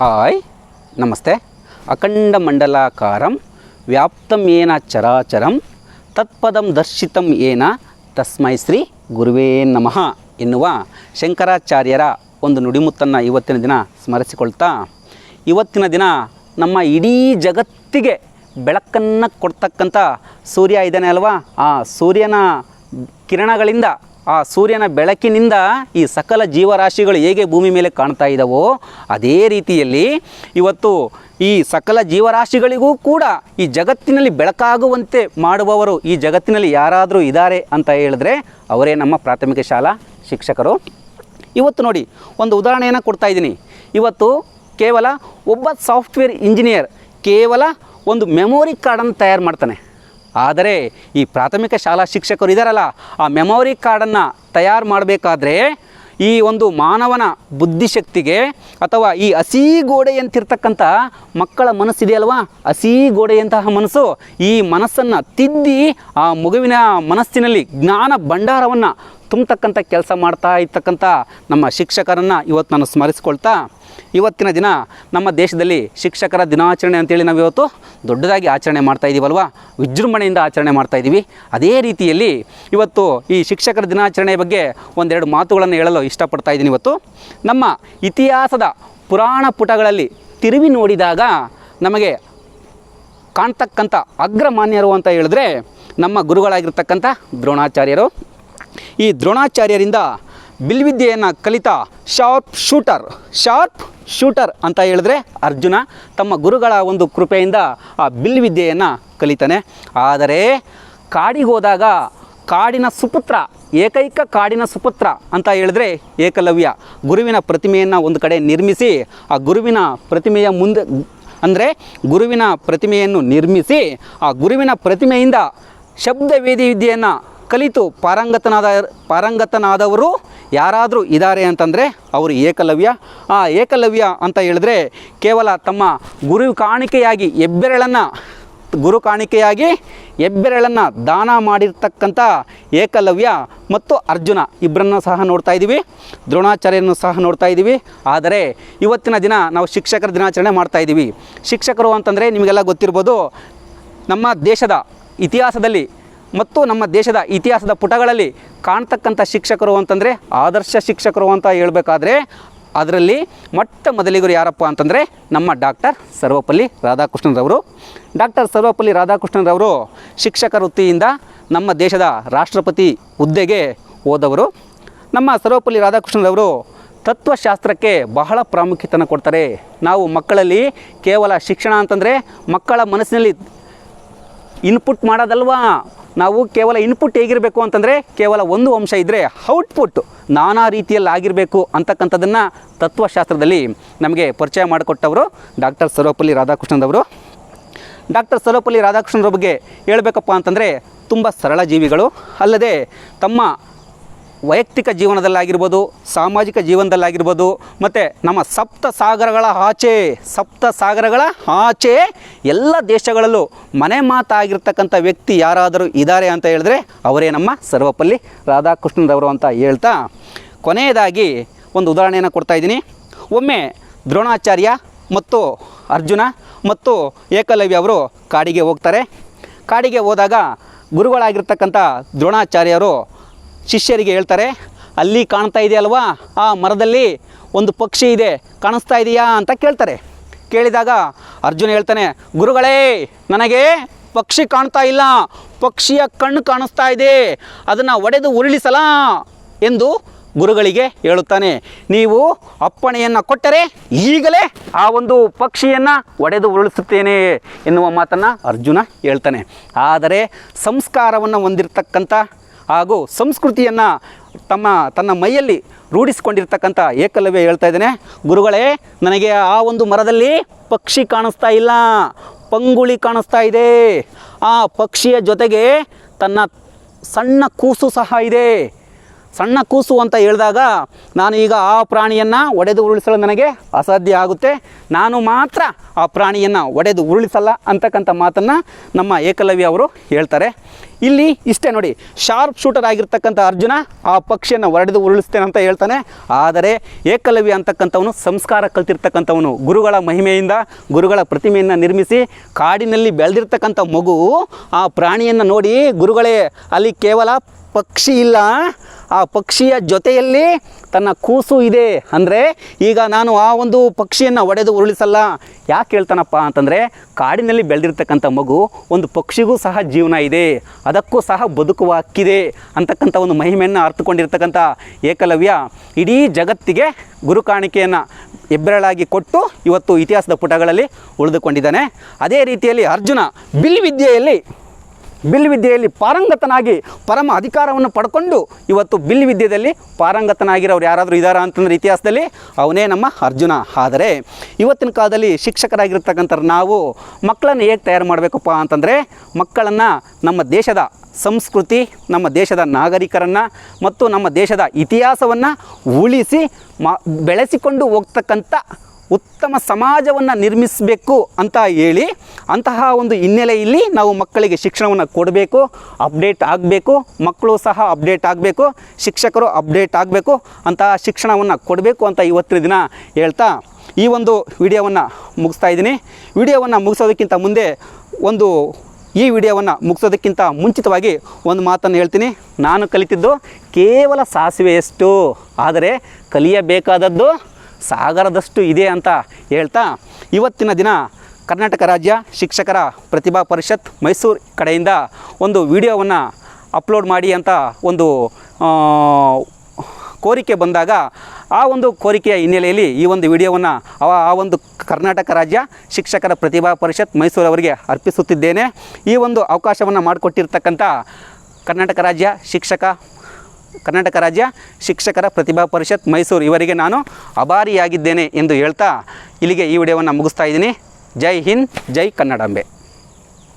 Hi ನಮಸ್ತೆ. ಅಖಂಡ ಮಂಡಲಾಕಾರಂ, ವ್ಯಾಪ್ತಂ ಏನ ಚರಾಚರಂ, ತತ್ಪದಂ ದರ್ಶಿತಂ ಏನ, ತಸ್ಮೈ ಶ್ರೀ ಗುರುವೇ ನಮಃ ಎನ್ನುವ ಶಂಕರಾಚಾರ್ಯರ ಒಂದು ನುಡಿಮುತ್ತನ್ನು ಇವತ್ತಿನ ದಿನ ಸ್ಮರಿಸಿಕೊಳ್ತಾ, ಇವತ್ತಿನ ದಿನ ನಮ್ಮ ಇಡೀ ಜಗತ್ತಿಗೆ ಬೆಳಕನ್ನು ಕೊಡ್ತಕ್ಕಂಥ ಸೂರ್ಯ ಇದ್ದಾನೆ ಅಲ್ವಾ? ಆ ಸೂರ್ಯನ ಕಿರಣಗಳಿಂದ ಆ ಸೂರ್ಯನ ಬೆಳಕಿನಿಂದ ಈ ಸಕಲ ಜೀವರಾಶಿಗಳು ಹೇಗೆ ಭೂಮಿ ಮೇಲೆ ಕಾಣ್ತಾ ಇದ್ದಾವೋ ಅದೇ ರೀತಿಯಲ್ಲಿ ಇವತ್ತು ಈ ಸಕಲ ಜೀವರಾಶಿಗಳಿಗೂ ಕೂಡ ಈ ಜಗತ್ತಿನಲ್ಲಿ ಬೆಳಕಾಗುವಂತೆ ಮಾಡುವವರು ಈ ಜಗತ್ತಿನಲ್ಲಿ ಯಾರಾದರೂ ಇದ್ದಾರೆ ಅಂತ ಹೇಳಿದ್ರೆ ಅವರೇ ನಮ್ಮ ಪ್ರಾಥಮಿಕ ಶಾಲಾ ಶಿಕ್ಷಕರು. ಇವತ್ತು ನೋಡಿ, ಒಂದು ಉದಾಹರಣೆಯನ್ನು ಕೊಡ್ತಾ ಇದ್ದೀನಿ. ಇವತ್ತು ಕೇವಲ ಒಬ್ಬ ಸಾಫ್ಟ್ವೇರ್ ಇಂಜಿನಿಯರ್ ಕೇವಲ ಒಂದು ಮೆಮೊರಿ ಕಾರ್ಡನ್ನು ತಯಾರು ಮಾಡ್ತಾನೆ. ಆದರೆ ಈ ಪ್ರಾಥಮಿಕ ಶಾಲಾ ಶಿಕ್ಷಕರು ಇದ್ದಾರಲ್ಲ ಆ ಮೆಮೊರಿ ಕಾರ್ಡನ್ನು ತಯಾರು ಮಾಡಬೇಕಾದ್ರೆ ಈ ಒಂದು ಮಾನವನ ಬುದ್ಧಿಶಕ್ತಿಗೆ ಅಥವಾ ಈ ಹಸಿ ಗೋಡೆಯಂತಿರ್ತಕ್ಕಂಥ ಮಕ್ಕಳ ಮನಸ್ಸಿದೆಯಲ್ವಾ ಹಸಿ ಗೋಡೆಯಂತಹ ಮನಸ್ಸು. ಈ ಮನಸ್ಸನ್ನು ತಿದ್ದಿ ಆ ಮಗುವಿನ ಮನಸ್ಸಿನಲ್ಲಿ ಜ್ಞಾನ ಭಂಡಾರವನ್ನು ತುಂಬತಕ್ಕಂಥ ಕೆಲಸ ಮಾಡ್ತಾ ಇರ್ತಕ್ಕಂಥ ನಮ್ಮ ಶಿಕ್ಷಕರನ್ನು ಇವತ್ತು ನಾನು ಸ್ಮರಿಸ್ಕೊಳ್ತಾ, ಇವತ್ತಿನ ದಿನ ನಮ್ಮ ದೇಶದಲ್ಲಿ ಶಿಕ್ಷಕರ ದಿನಾಚರಣೆ ಅಂತೇಳಿ ನಾವು ಇವತ್ತು ದೊಡ್ಡದಾಗಿ ಆಚರಣೆ ಮಾಡ್ತಾ ಇದ್ದೀವಲ್ವ ವಿಜೃಂಭಣೆಯಿಂದ ಆಚರಣೆ ಮಾಡ್ತಾ ಇದ್ದೀವಿ ಅದೇ ರೀತಿಯಲ್ಲಿ ಇವತ್ತು ಈ ಶಿಕ್ಷಕರ ದಿನಾಚರಣೆ ಬಗ್ಗೆ ಒಂದೆರಡು ಮಾತುಗಳನ್ನು ಹೇಳಲು ಇಷ್ಟಪಡ್ತಾ ಇದ್ದೀನಿ ಇವತ್ತು. ನಮ್ಮ ಇತಿಹಾಸದ ಪುರಾಣ ಪುಟಗಳಲ್ಲಿ ತಿರುವಿ ನೋಡಿದಾಗ ನಮಗೆ ಕಾಣ್ತಕ್ಕಂಥ ಅಗ್ರಮಾನ್ಯರು ಅಂತ ಹೇಳಿದ್ರೆ ನಮ್ಮ ಗುರುಗಳಾಗಿರ್ತಕ್ಕಂಥ ದ್ರೋಣಾಚಾರ್ಯರು. ಈ ದ್ರೋಣಾಚಾರ್ಯರಿಂದ ಬಿಲ್ವಿದ್ಯೆಯನ್ನು ಕಲಿತ ಶಾರ್ಪ್ ಶೂಟರ್ ಶಾರ್ಪ್ ಶೂಟರ್ ಅಂತ ಹೇಳಿದ್ರೆ ಅರ್ಜುನ ತಮ್ಮ ಗುರುಗಳ ಒಂದು ಕೃಪೆಯಿಂದ ಆ ಬಿಲ್ವಿದ್ಯೆಯನ್ನು ಕಲಿತಾನೆ. ಆದರೆ ಕಾಡಿಗೆ ಹೋದಾಗ ಕಾಡಿನ ಸುಪುತ್ರ, ಏಕೈಕ ಕಾಡಿನ ಸುಪುತ್ರ ಅಂತ ಹೇಳಿದ್ರೆ ಏಕಲವ್ಯ. ಗುರುವಿನ ಪ್ರತಿಮೆಯನ್ನು ಒಂದು ಕಡೆ ನಿರ್ಮಿಸಿ, ಆ ಗುರುವಿನ ಪ್ರತಿಮೆಯ ಮುಂದೆ ಅಂದರೆ ಗುರುವಿನ ಪ್ರತಿಮೆಯನ್ನು ನಿರ್ಮಿಸಿ, ಆ ಗುರುವಿನ ಪ್ರತಿಮೆಯಿಂದ ಶಬ್ದ ವೇದಿ ವಿದ್ಯೆಯನ್ನು ಕಲಿತು ಪಾರಂಗತನಾದ ಪಾರಂಗತನಾದವರು ಯಾರಾದರೂ ಇದ್ದಾರೆ ಅಂತಂದರೆ ಅವರು ಏಕಲವ್ಯ. ಆ ಏಕಲವ್ಯ ಅಂತ ಹೇಳಿದ್ರೆ ಕೇವಲ ತಮ್ಮ ಗುರು ಕಾಣಿಕೆಯಾಗಿ ಹೆಬ್ಬೆರಳನ್ನು ಗುರು ಕಾಣಿಕೆಯಾಗಿ ಹೆಬ್ಬೆರಳನ್ನು ದಾನ ಮಾಡಿರ್ತಕ್ಕಂಥ ಏಕಲವ್ಯ ಮತ್ತು ಅರ್ಜುನ ಇಬ್ಬರನ್ನು ಸಹ ನೋಡ್ತಾ ಇದ್ದೀವಿ ದ್ರೋಣಾಚಾರ್ಯರನ್ನು ಸಹ ನೋಡ್ತಾ ಇದ್ದೀವಿ ಆದರೆ ಇವತ್ತಿನ ದಿನ ನಾವು ಶಿಕ್ಷಕರ ದಿನಾಚರಣೆ ಮಾಡ್ತಾ ಇದ್ದೀವಿ ಶಿಕ್ಷಕರು ಅಂತಂದರೆ ನಿಮಗೆಲ್ಲ ಗೊತ್ತಿರ್ಬೋದು, ನಮ್ಮ ದೇಶದ ಇತಿಹಾಸದಲ್ಲಿ ಮತ್ತು ನಮ್ಮ ದೇಶದ ಇತಿಹಾಸದ ಪುಟಗಳಲ್ಲಿ ಕಾಣ್ತಕ್ಕಂಥ ಶಿಕ್ಷಕರು ಅಂತಂದರೆ, ಆದರ್ಶ ಶಿಕ್ಷಕರು ಅಂತ ಹೇಳಬೇಕಾದ್ರೆ, ಅದರಲ್ಲಿ ಮೊಟ್ಟ ಮೊದಲಿಗರು ಯಾರಪ್ಪ ಅಂತಂದರೆ, ನಮ್ಮ ಡಾಕ್ಟರ್ ಸರ್ವಪಲ್ಲಿ ರಾಧಾಕೃಷ್ಣನ್ರವರು ಡಾಕ್ಟರ್ ಸರ್ವಪಲ್ಲಿ ರಾಧಾಕೃಷ್ಣನ್ರವರು ಶಿಕ್ಷಕ ವೃತ್ತಿಯಿಂದ ನಮ್ಮ ದೇಶದ ರಾಷ್ಟ್ರಪತಿ ಹುದ್ದೆಗೆ ಹೋದವರು. ನಮ್ಮ ಸರ್ವಪಲ್ಲಿ ರಾಧಾಕೃಷ್ಣನ್ರವರು ತತ್ವಶಾಸ್ತ್ರಕ್ಕೆ ಬಹಳ ಪ್ರಾಮುಖ್ಯತೆಯನ್ನು ಕೊಡ್ತಾರೆ. ನಾವು ಮಕ್ಕಳಲ್ಲಿ ಕೇವಲ ಶಿಕ್ಷಣ ಅಂತಂದರೆ ಮಕ್ಕಳ ಮನಸ್ಸಿನಲ್ಲಿ ಇನ್ಪುಟ್ ಮಾಡೋದಲ್ವಾ? ನಾವು ಕೇವಲ ಇನ್ಪುಟ್ ಹೇಗಿರಬೇಕು ಅಂತಂದರೆ ಕೇವಲ ಒಂದು ಅಂಶ ಇದ್ದರೆ ಔಟ್ಪುಟ್ ನಾನಾ ರೀತಿಯಲ್ಲಿ ಆಗಿರಬೇಕು ಅಂತಕ್ಕಂಥದ್ದನ್ನು ತತ್ವಶಾಸ್ತ್ರದಲ್ಲಿ ನಮಗೆ ಪರಿಚಯ ಮಾಡಿಕೊಟ್ಟವರು ಡಾಕ್ಟರ್ ಸರ್ವಪಲ್ಲಿ ರಾಧಾಕೃಷ್ಣನವರು ಡಾಕ್ಟರ್ ಸರ್ವಪಲ್ಲಿ ರಾಧಾಕೃಷ್ಣರ ಬಗ್ಗೆ ಹೇಳಬೇಕಪ್ಪ ಅಂತಂದರೆ ತುಂಬ ಸರಳ ಜೀವಿಗಳು. ಅಲ್ಲದೆ ತಮ್ಮ ವೈಯಕ್ತಿಕ ಜೀವನದಲ್ಲಾಗಿರ್ಬೋದು, ಸಾಮಾಜಿಕ ಜೀವನದಲ್ಲಾಗಿರ್ಬೋದು, ಮತ್ತು ನಮ್ಮ ಸಪ್ತ ಸಾಗರಗಳ ಆಚೆ ಸಪ್ತ ಸಾಗರಗಳ ಆಚೆ ಎಲ್ಲ ದೇಶಗಳಲ್ಲೂ ಮನೆ ಮಾತಾಗಿರ್ತಕ್ಕಂಥ ವ್ಯಕ್ತಿ ಯಾರಾದರೂ ಇದ್ದಾರೆ ಅಂತ ಹೇಳಿದ್ರೆ ಅವರೇ ನಮ್ಮ ಸರ್ವಪಲ್ಲಿ ರಾಧಾಕೃಷ್ಣರವರು ಅಂತ ಹೇಳ್ತಾ ಕೊನೆಯದಾಗಿ ಒಂದು ಉದಾಹರಣೆಯನ್ನು ಕೊಡ್ತಾ ಇದ್ದೀನಿ. ಒಮ್ಮೆ ದ್ರೋಣಾಚಾರ್ಯ ಮತ್ತು ಅರ್ಜುನ ಮತ್ತು ಏಕಲವ್ಯ ಅವರು ಕಾಡಿಗೆ ಹೋಗ್ತಾರೆ. ಕಾಡಿಗೆ ಹೋದಾಗ ಗುರುಗಳಾಗಿರ್ತಕ್ಕಂಥ ದ್ರೋಣಾಚಾರ್ಯರು ಶಿಷ್ಯರಿಗೆ ಹೇಳ್ತಾರೆ, ಅಲ್ಲಿ ಕಾಣ್ತಾ ಇದೆಯಲ್ವಾ ಆ ಮರದಲ್ಲಿ ಒಂದು ಪಕ್ಷಿ ಇದೆ, ಕಾಣಿಸ್ತಾ ಇದೆಯಾ? ಅಂತ ಕೇಳ್ತಾರೆ. ಕೇಳಿದಾಗ ಅರ್ಜುನ ಹೇಳ್ತಾನೆ, ಗುರುಗಳೇ, ನನಗೆ ಪಕ್ಷಿ ಕಾಣ್ತಾ ಇಲ್ಲ, ಪಕ್ಷಿಯ ಕಣ್ಣು ಕಾಣಿಸ್ತಾ ಇದೆ, ಅದನ್ನು ಒಡೆದು ಉರುಳಿಸಲಾ? ಎಂದು ಗುರುಗಳಿಗೆ ಹೇಳುತ್ತಾನೆ. ನೀವು ಅಪ್ಪಣೆಯನ್ನು ಕೊಟ್ಟರೆ ಈಗಲೇ ಆ ಒಂದು ಪಕ್ಷಿಯನ್ನು ಒಡೆದು ಉರುಳಿಸುತ್ತೇನೆ, ಎನ್ನುವ ಮಾತನ್ನು ಅರ್ಜುನ ಹೇಳ್ತಾನೆ. ಆದರೆ ಸಂಸ್ಕಾರವನ್ನು ಹೊಂದಿರತಕ್ಕಂಥ ಹಾಗೂ ಸಂಸ್ಕೃತಿಯನ್ನು ತಮ್ಮ, ತನ್ನ ಮೈಯಲ್ಲಿ ರೂಢಿಸಿಕೊಂಡಿರ್ತಕ್ಕಂಥ ಏಕಲವ್ಯ ಹೇಳ್ತಾ ಇದ್ದೇನೆ. ಗುರುಗಳೇ, ನನಗೆ ಆ ಒಂದು ಮರದಲ್ಲಿ ಪಕ್ಷಿ ಕಾಣಿಸ್ತಾ ಇಲ್ಲ. ಪಂಗುಳಿ ಕಾಣಿಸ್ತಾ ಇದೆ. ಆ ಪಕ್ಷಿಯ ಜೊತೆಗೆ ತನ್ನ ಸಣ್ಣ ಕೂಸು ಸಹ ಇದೆ. ಸಣ್ಣ ಕೂಸು ಅಂತ ಹೇಳಿದಾಗ ನಾನು ಈಗ ಆ ಪ್ರಾಣಿಯನ್ನು ಒಡೆದು ಉರುಳಿಸಲು ನನಗೆ ಅಸಾಧ್ಯ ಆಗುತ್ತೆ. ನಾನು ಮಾತ್ರ ಆ ಪ್ರಾಣಿಯನ್ನು ಒಡೆದು ಉರುಳಿಸಲ್ಲ ಅಂತಕ್ಕಂಥ ಮಾತನ್ನು ನಮ್ಮ ಏಕಲವ್ಯ ಅವರು ಹೇಳ್ತಾರೆ. ಇಲ್ಲಿ ಇಷ್ಟೇ ನೋಡಿ ಶಾರ್ಪ್ ಶೂಟರ್ ಆಗಿರ್ತಕ್ಕಂಥ ಅರ್ಜುನ ಆ ಪಕ್ಷಿಯನ್ನು ಒಡೆದು ಉರುಳಿಸ್ತೇನೆ ಅಂತ ಹೇಳ್ತಾನೆ. ಆದರೆ ಏಕಲವ್ಯ ಅಂತಕ್ಕಂಥವನು ಸಂಸ್ಕಾರ ಕಲ್ತಿರ್ತಕ್ಕಂಥವನು ಗುರುಗಳ ಮಹಿಮೆಯಿಂದ, ಗುರುಗಳ ಪ್ರತಿಮೆಯನ್ನು ನಿರ್ಮಿಸಿ, ಕಾಡಿನಲ್ಲಿ ಬೆಳೆದಿರ್ತಕ್ಕಂಥ ಮಗು ಆ ಪ್ರಾಣಿಯನ್ನು ನೋಡಿ ಗುರುಗಳೇ, ಅಲ್ಲಿ ಕೇವಲ ಪಕ್ಷಿ ಇಲ್ಲ ಆ ಪಕ್ಷಿಯ ಜೊತೆಯಲ್ಲಿ ತನ್ನ ಕೂಸು ಇದೆ. ಅಂದರೆ ಈಗ ನಾನು ಆ ಒಂದು ಪಕ್ಷಿಯನ್ನು ಒಡೆದು ಉರುಳಿಸಲ್ಲ. ಯಾಕೆ ಹೇಳ್ತಾನಪ್ಪ ಅಂತಂದರೆ ಕಾಡಿನಲ್ಲಿ ಬೆಳೆದಿರ್ತಕ್ಕಂಥ ಮಗು ಒಂದು ಪಕ್ಷಿಗೂ ಸಹ ಜೀವನ ಇದೆ. ಅದಕ್ಕೂ ಸಹ ಬದುಕುವ ಹಕ್ಕಿದೆ ಅಂತಕ್ಕಂಥ ಒಂದು ಮಹಿಮೆಯನ್ನು ಅರ್ಥಕೊಂಡಿರ್ತಕ್ಕಂಥ ಏಕಲವ್ಯ ಇಡೀ ಜಗತ್ತಿಗೆ ಗುರು ಕಾಣಿಕೆಯನ್ನು ಹೆಬ್ಬೆರಳಾಗಿ ಕೊಟ್ಟು ಇವತ್ತು ಇತಿಹಾಸದ ಪುಟಗಳಲ್ಲಿ ಉಳಿದುಕೊಂಡಿದ್ದಾನೆ. ಅದೇ ರೀತಿಯಲ್ಲಿ ಅರ್ಜುನ ಬಿಲ್ ವಿದ್ಯೆಯಲ್ಲಿ ಬಿಲ್ ವಿದ್ಯೆಯಲ್ಲಿ ಪಾರಂಗತನಾಗಿ ಪರಮ ಅಧಿಕಾರವನ್ನು ಪಡ್ಕೊಂಡು ಇವತ್ತು ಬಿಲ್ ವಿದ್ಯೆಯಲ್ಲಿ ಪಾರಂಗತನಾಗಿರೋರು ಯಾರಾದರೂ ಇದ್ದಾರಾ ಅಂತಂದ್ರೆ ಇತಿಹಾಸದಲ್ಲಿ? ಅವನೇ ನಮ್ಮ ಅರ್ಜುನ. ಆದರೆ ಇವತ್ತಿನ ಕಾಲದಲ್ಲಿ ಶಿಕ್ಷಕರಾಗಿರ್ತಕ್ಕಂಥ ನಾವು ಮಕ್ಕಳನ್ನು ಹೇಗೆ ತಯಾರು ಮಾಡಬೇಕಪ್ಪ ಅಂತಂದರೆ ಮಕ್ಕಳನ್ನು ನಮ್ಮ ದೇಶದ ಸಂಸ್ಕೃತಿ ನಮ್ಮ ದೇಶದ ನಾಗರಿಕರನ್ನು ಮತ್ತು ನಮ್ಮ ದೇಶದ ಇತಿಹಾಸವನ್ನು ಉಳಿಸಿ ಮಾ, ಬೆಳೆಸಿಕೊಂಡು ಹೋಗ್ತಕ್ಕಂಥ ಉತ್ತಮ ಸಮಾಜವನ್ನು ನಿರ್ಮಿಸಬೇಕು ಅಂತ ಹೇಳಿ ಅಂತಹ ಒಂದು ಹಿನ್ನೆಲೆಯಲ್ಲಿ ನಾವು ಮಕ್ಕಳಿಗೆ ಶಿಕ್ಷಣವನ್ನು ಕೊಡಬೇಕು, ಅಪ್ಡೇಟ್ ಆಗಬೇಕು, ಮಕ್ಕಳು ಸಹ ಅಪ್ಡೇಟ್ ಆಗಬೇಕು, ಶಿಕ್ಷಕರು ಅಪ್ಡೇಟ್ ಆಗಬೇಕು ಅಂತಹ ಶಿಕ್ಷಣವನ್ನು ಕೊಡಬೇಕು ಅಂತ ಇವತ್ತಿನ ದಿನ ಹೇಳ್ತಾ ಈ ಒಂದು ವಿಡಿಯೋವನ್ನು ಮುಗಿಸ್ತಾ ಇದ್ದೀನಿ. ವಿಡಿಯೋವನ್ನು ಮುಗಿಸೋದಕ್ಕಿಂತ ಮುಂದೆ ಒಂದು ಈ ವಿಡಿಯೋವನ್ನು ಮುಗಿಸೋದಕ್ಕಿಂತ ಮುಂಚಿತವಾಗಿ ಒಂದು ಮಾತನ್ನು ಹೇಳ್ತೀನಿ. ನಾನು ಕಲಿತಿದ್ದು ಕೇವಲ ಸಾಸಿವೆಯಷ್ಟು, ಆದರೆ ಕಲಿಯಬೇಕಾದದ್ದು ಸಾಗರದಷ್ಟು ಇದೆ ಅಂತ ಹೇಳ್ತಾ ಇವತ್ತಿನ ದಿನ ಕರ್ನಾಟಕ ರಾಜ್ಯ ಶಿಕ್ಷಕರ ಪ್ರತಿಭಾ ಪರಿಷತ್ ಮೈಸೂರು ಕಡೆಯಿಂದ ಒಂದು ವಿಡಿಯೋವನ್ನು ಅಪ್ಲೋಡ್ ಮಾಡಿ ಅಂತ ಒಂದು ಕೋರಿಕೆ ಬಂದಾಗ ಆ ಒಂದು ಕೋರಿಕೆಯ ಹಿನ್ನೆಲೆಯಲ್ಲಿ ಈ ಒಂದು ವಿಡಿಯೋವನ್ನು ಆ ಒಂದು ಕರ್ನಾಟಕ ರಾಜ್ಯ ಶಿಕ್ಷಕರ ಪ್ರತಿಭಾ ಪರಿಷತ್ ಮೈಸೂರವರಿಗೆ ಅರ್ಪಿಸುತ್ತಿದ್ದೇನೆ. ಈ ಒಂದು ಅವಕಾಶವನ್ನು ಮಾಡಿಕೊಟ್ಟಿರ್ತಕ್ಕಂಥ ಕರ್ನಾಟಕ ರಾಜ್ಯ ಶಿಕ್ಷಕ, ಕರ್ನಾಟಕ ರಾಜ್ಯ ಶಿಕ್ಷಕರ ಪ್ರತಿಭಾ ಪರಿಷತ್ ಮೈಸೂರು ಇವರಿಗೆ ನಾನು ಅಭಾರಿಯಾಗಿದ್ದೇನೆ ಎಂದು ಹೇಳ್ತಾ ಇಲ್ಲಿಗೆ ಈ ವಿಡಿಯೋವನ್ನು ಮುಗಿಸ್ತಾ ಇದ್ದೀನಿ. ಜೈ ಹಿಂದ್, ಜೈ ಕನ್ನಡಾಂಬೆ.